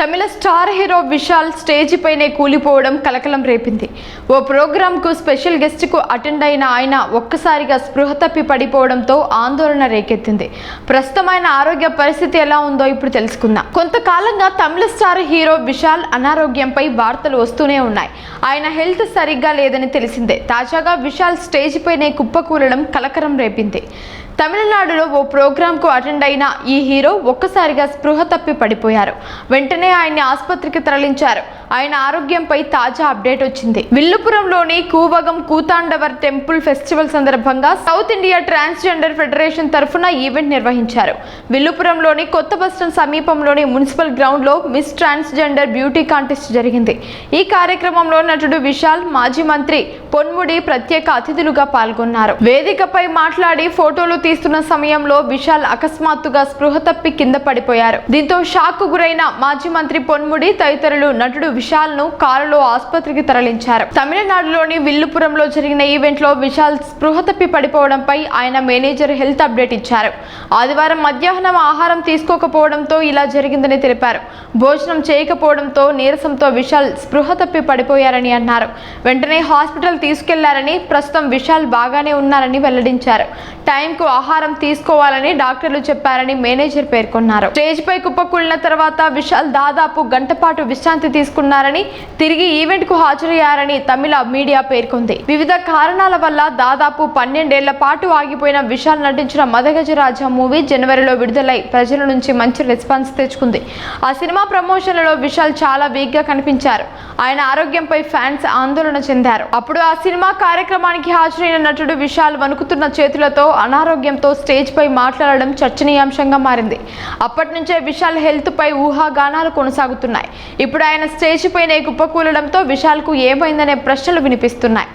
తమిళ star hero Vishal stage పైనే కూలిపోవడం కలకలం రేపింది. ఓ ప్రోగ్రాంకు స్పెషల్ గెస్ట్కు అటెండ్ అయిన ఆయన ఒక్కసారిగా స్పృహ తప్పి పడిపోవడంతో ఆందోళన రేకెత్తింది. ప్రస్తుతం ఆయన ఆరోగ్య పరిస్థితి ఎలా ఉందో ఇప్పుడు తెలుసుకుందాం. కొంతకాలంగా తమిళ స్టార్ హీరో విశాల్ అనారోగ్యంపై వార్తలు వస్తూనే ఉన్నాయి. ఆయన హెల్త్ సరిగ్గా లేదని తెలిసిందే. తాజాగా విశాల్ స్టేజ్ పైనే కుప్పకూలడం కలకరం రేపింది. తమిళనాడులో ఓ ప్రోగ్రాంకు అటెండ్ అయిన ఈ హీరో ఒక్కసారిగా స్పృహ తప్పి పడిపోయారు. వెంటనే ఆయన్ని ఆసుపత్రికి తరలించారు. ఆయన ఆరోగ్యంపై తాజా అప్డేట్ వచ్చింది. విల్లుపురంలోని కూవగం కూతాండవర్ టెంపుల్ ఫెస్టివల్ సందర్భంగా సౌత్ ఇండియా ట్రాన్స్జెండర్ ఫెడరేషన్ తరఫున ఈవెంట్ నిర్వహించారు. విల్లుపురంలోని కొత్త బస్టాండ్ సమీపంలోని మున్సిపల్ గ్రౌండ్లో మిస్ ట్రాన్స్జెండర్ బ్యూటీ కాంటెస్ట్ జరిగింది. ఈ కార్యక్రమంలో నటుడు విశాల్ మాజీ మంత్రి పొన్ముడి ప్రత్యేక అతిథులుగా పాల్గొన్నారు. వేదికపై మాట్లాడి ఫోటోలు తీస్తున్న సమయంలో విశాల్ అకస్మాత్తుగా స్పృహ తప్పి కింద పడిపోయారు. దీంతో షాక్ గురైన మాజీ మంత్రి పొన్ముడి తదితరులు నటుడు విశాల్ను కారులో ఆసుపత్రికి తరలించారు. తమిళనాడులోని విల్లుపురంలో జరిగిన ఈవెంట్లో విశాల్ స్పృహ తప్పి పడిపోవడంపై ఆయన మేనేజర్ హెల్త్ అప్డేట్ ఇచ్చారు. ఆదివారం మధ్యాహ్నం ఆహారం తీసుకోకపోవడంతో ఇలా జరిగిందని తెలిపారు. భోజనం చేయకపోవడంతో నీరసంతో విశాల్ స్పృహ తప్పి పడిపోయారని అన్నారు. వెంటనే హాస్పిటల్ తీసుకెళ్ళారని ప్రస్తుతం విశాల్ బాగానే ఉన్నారని వెల్లడించారు. టైంకు ఆహారం తీసుకోవాలని డాక్టర్లు చెప్పారని మేనేజర్ పేర్కొన్నారు. స్టేజ్ పై కుప్పకూలిన తర్వాత విశాల్ దాదాపు గంటపాటు విశ్రాంతి తీసుకున్నారని తిరిగి ఈవెంట్కు హాజరయ్యారని తమిళ మీడియా పేర్కొంది. వివిధ కారణాల వల్ల దాదాపు పన్నెండేళ్ళ పాటు ఆగిపోయిన విశాల్ నటించిన మదగజరాజ మూవీ జనవరిలో విడుదలై ప్రజల నుంచి మంచి రెస్పాన్స్ తెచ్చుకుంది. ఆ సినిమా ప్రమోషన్లలో విశాల్ చాలా వీక్గా కనిపించారు. ఆయన ఆరోగ్యంపై ఫ్యాన్స్ ఆందోళన చెందారు. అప్పుడు ఆ సినిమా కార్యక్రమానికి హాజరైన నటుడు విశాల్ వణుకుతున్న చేతులతో అనారోగ్యంతో స్టేజ్ పై మాట్లాడడం చర్చనీయాంశంగా మారింది. అప్పటి నుంచే విశాల్ హెల్త్ పై ఊహాగానాలు కొనసాగుతున్నాయి. ఇప్పుడు ఆయన స్టేజ్ పైన కుప్పకూలడంతో విశాల్కు ఏమైందనే ప్రశ్నలు వినిపిస్తున్నాయి.